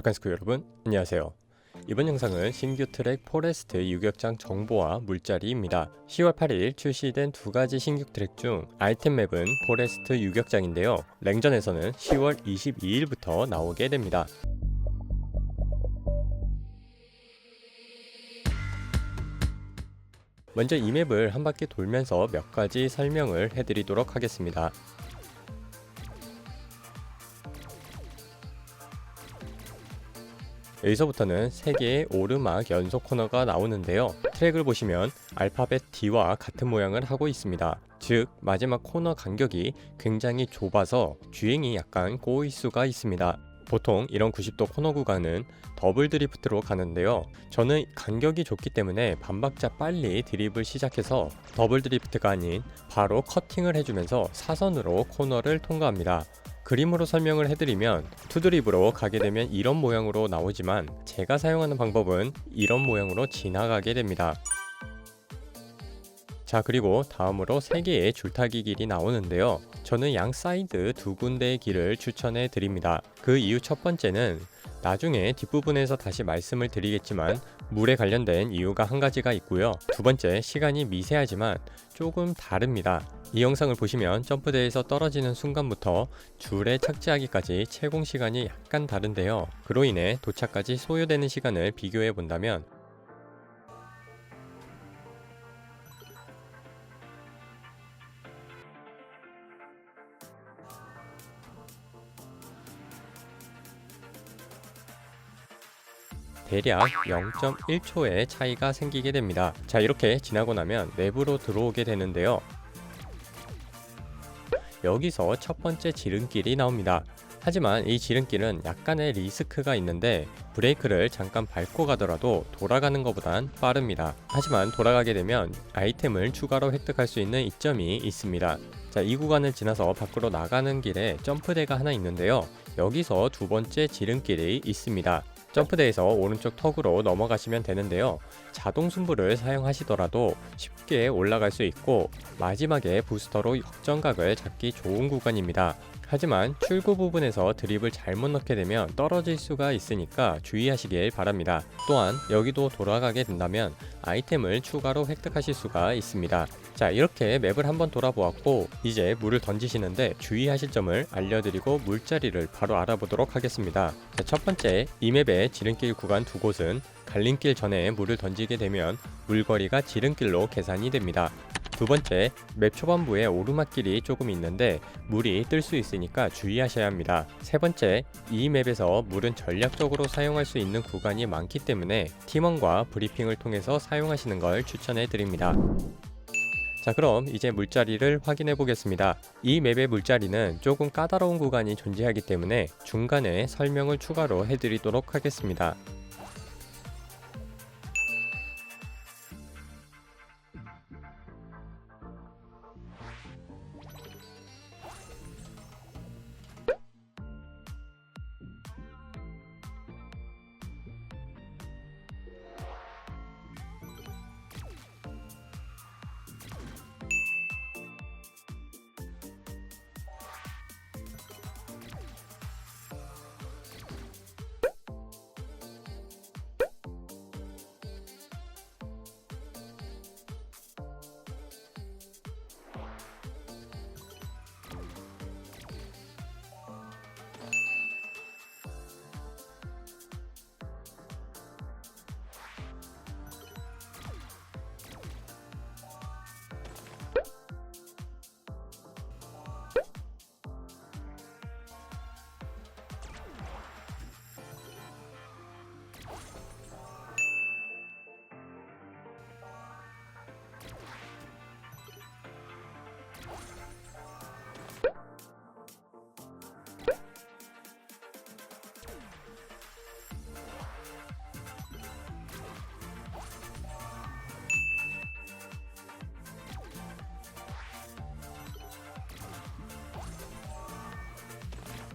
돌칸스크 여러분 안녕하세요. 이번 영상은 신규 트랙 포레스트 유격장 정보와 물자리입니다. 10월 8일 출시된 두 가지 신규 트랙 중 아이템 맵은 포레스트 유격장인데요. 랭전에서는 10월 22일부터 나오게 됩니다. 먼저 이 맵을 한 바퀴 돌면서 몇 가지 설명을 해드리도록 하겠습니다. 여기서부터는 3개의 오르막 연속 코너가 나오는데요. 트랙을 보시면 알파벳 D와 같은 모양을 하고 있습니다. 즉, 마지막 코너 간격이 굉장히 좁아서 주행이 약간 꼬일 수가 있습니다. 보통 이런 90도 코너 구간은 더블 드리프트로 가는데요. 저는 간격이 좁기 때문에 반박자 빨리 드립을 시작해서 더블 드리프트가 아닌 바로 커팅을 해주면서 사선으로 코너를 통과합니다. 그림으로 설명을 해드리면 투드립으로 가게 되면 이런 모양으로 나오지만 제가 사용하는 방법은 이런 모양으로 지나가게 됩니다. 자 그리고 다음으로 3개의 줄타기 길이 나오는데요. 저는 양 사이드 두 군데의 길을 추천해 드립니다. 그 이유 첫 번째는 나중에 뒷부분에서 다시 말씀을 드리겠지만 물에 관련된 이유가 한 가지가 있고요. 두 번째 시간이 미세하지만 조금 다릅니다. 이 영상을 보시면 점프대에서 떨어지는 순간부터 줄에 착지하기까지 채공 시간이 약간 다른데요. 그로 인해 도착까지 소요되는 시간을 비교해 본다면 대략 0.1초의 차이가 생기게 됩니다. 자, 이렇게 지나고 나면 내부로 들어오게 되는데요. 여기서 첫 번째 지름길이 나옵니다. 하지만 이 지름길은 약간의 리스크가 있는데 브레이크를 잠깐 밟고 가더라도 돌아가는 것보단 빠릅니다. 하지만 돌아가게 되면 아이템을 추가로 획득할 수 있는 이점이 있습니다. 자, 이 구간을 지나서 밖으로 나가는 길에 점프대가 하나 있는데요. 여기서 두 번째 지름길이 있습니다. 점프대에서 오른쪽 턱으로 넘어가시면 되는데요. 자동 승부를 사용하시더라도 쉽게 올라갈 수 있고 마지막에 부스터로 역정각을 잡기 좋은 구간입니다. 하지만 출구 부분에서 드립을 잘못 넣게 되면 떨어질 수가 있으니까 주의하시길 바랍니다. 또한 여기도 돌아가게 된다면 아이템을 추가로 획득하실 수가 있습니다. 자 이렇게 맵을 한번 돌아보았고 이제 물을 던지시는데 주의하실 점을 알려드리고 물자리를 바로 알아보도록 하겠습니다. 자, 첫 번째 이 맵의 지름길 구간 두 곳은 갈림길 전에 물을 던지게 되면 물거리가 지름길로 계산이 됩니다. 두 번째, 맵 초반부에 오르막길이 조금 있는데 물이 뜰 수 있으니까 주의하셔야 합니다. 세 번째, 이 맵에서 물은 전략적으로 사용할 수 있는 구간이 많기 때문에 팀원과 브리핑을 통해서 사용하시는 걸 추천해 드립니다. 자 그럼 이제 물자리를 확인해 보겠습니다. 이 맵의 물자리는 조금 까다로운 구간이 존재하기 때문에 중간에 설명을 추가로 해드리도록 하겠습니다.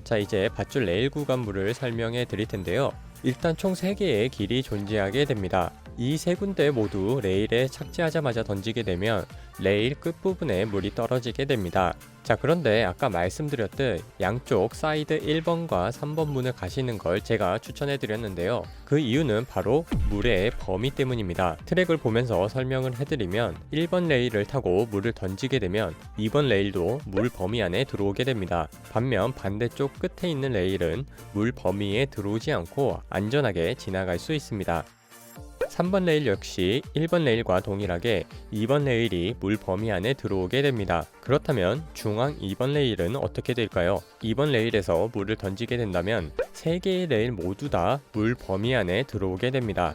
자 이제 밧줄 레일 구간물을 설명해 드릴 텐데요. 일단 총 3개의 길이 존재하게 됩니다. 이 세 군데 모두 레일에 착지하자마자 던지게 되면 레일 끝부분에 물이 떨어지게 됩니다. 자 그런데 아까 말씀드렸듯 양쪽 사이드 1번과 3번 문을 가시는 걸 제가 추천해 드렸는데요. 그 이유는 바로 물의 범위 때문입니다. 트랙을 보면서 설명을 해드리면 1번 레일을 타고 물을 던지게 되면 2번 레일도 물 범위 안에 들어오게 됩니다. 반면 반대쪽 끝에 있는 레일은 물 범위에 들어오지 않고 안전하게 지나갈 수 있습니다. 3번 레일 역시 1번 레일과 동일하게 2번 레일이 물 범위 안에 들어오게 됩니다. 그렇다면 중앙 2번 레일은 어떻게 될까요? 2번 레일에서 물을 던지게 된다면 3개의 레일 모두 다 물 범위 안에 들어오게 됩니다.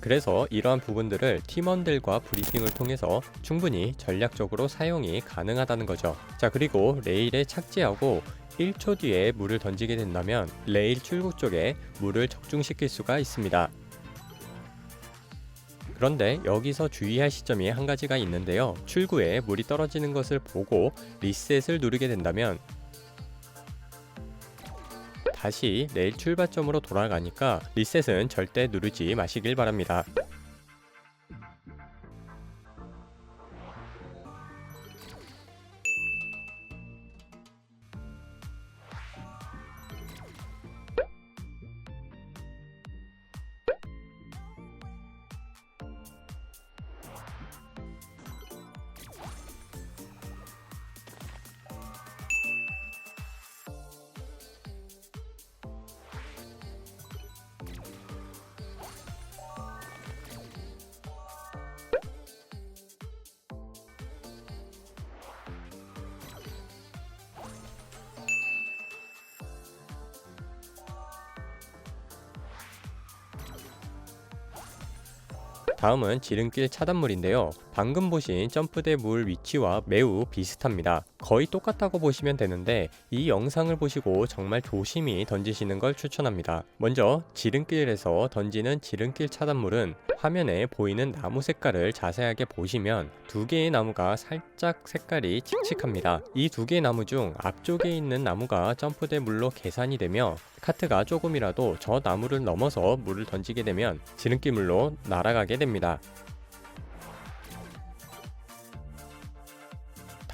그래서 이러한 부분들을 팀원들과 브리핑을 통해서 충분히 전략적으로 사용이 가능하다는 거죠. 자, 그리고 레일에 착지하고 1초 뒤에 물을 던지게 된다면 레일 출구 쪽에 물을 적중시킬 수가 있습니다. 그런데 여기서 주의할 시점이 한 가지가 있는데요. 출구에 물이 떨어지는 것을 보고 리셋을 누르게 된다면 다시 내일 출발점으로 돌아가니까 리셋은 절대 누르지 마시길 바랍니다. 다음은 지름길 차단물인데요. 방금 보신 점프대 물 위치와 매우 비슷합니다. 거의 똑같다고 보시면 되는데 이 영상을 보시고 정말 조심히 던지시는 걸 추천합니다. 먼저 지름길에서 던지는 지름길 차단물은 화면에 보이는 나무 색깔을 자세하게 보시면 두 개의 나무가 살짝 색깔이 칙칙합니다. 이 두 개의 나무 중 앞쪽에 있는 나무가 점프대 물로 계산이 되며 카트가 조금이라도 저 나무를 넘어서 물을 던지게 되면 지름길 물로 날아가게 됩니다.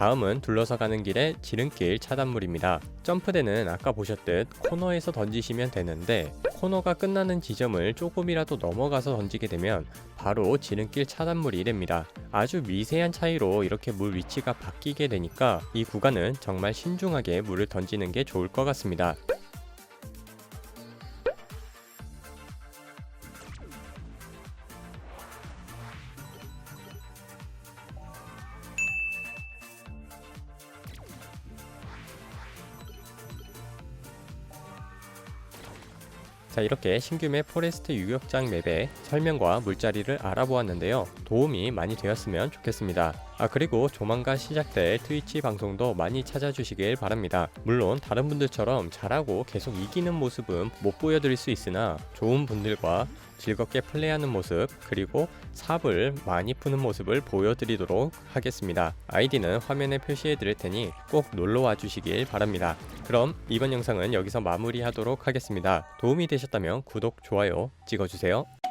다음은 둘러서 가는 길의 지름길 차단물입니다. 점프대는 아까 보셨듯 코너에서 던지시면 되는데 코너가 끝나는 지점을 조금이라도 넘어가서 던지게 되면 바로 지름길 차단물이 됩니다. 아주 미세한 차이로 이렇게 물 위치가 바뀌게 되니까 이 구간은 정말 신중하게 물을 던지는 게 좋을 것 같습니다. 자 이렇게 신규맵 포레스트 유격장 맵의 설명과 물자리를 알아보았는데요 도움이 많이 되었으면 좋겠습니다 아 그리고 조만간 시작될 트위치 방송도 많이 찾아주시길 바랍니다 물론 다른 분들처럼 잘하고 계속 이기는 모습은 못 보여드릴 수 있으나 좋은 분들과 즐겁게 플레이하는 모습 그리고 삽을 많이 푸는 모습을 보여드리도록 하겠습니다. 아이디는 화면에 표시해 드릴 테니 꼭 놀러와 주시길 바랍니다. 그럼 이번 영상은 여기서 마무리하도록 하겠습니다. 도움이 되셨다면 구독, 좋아요 찍어주세요.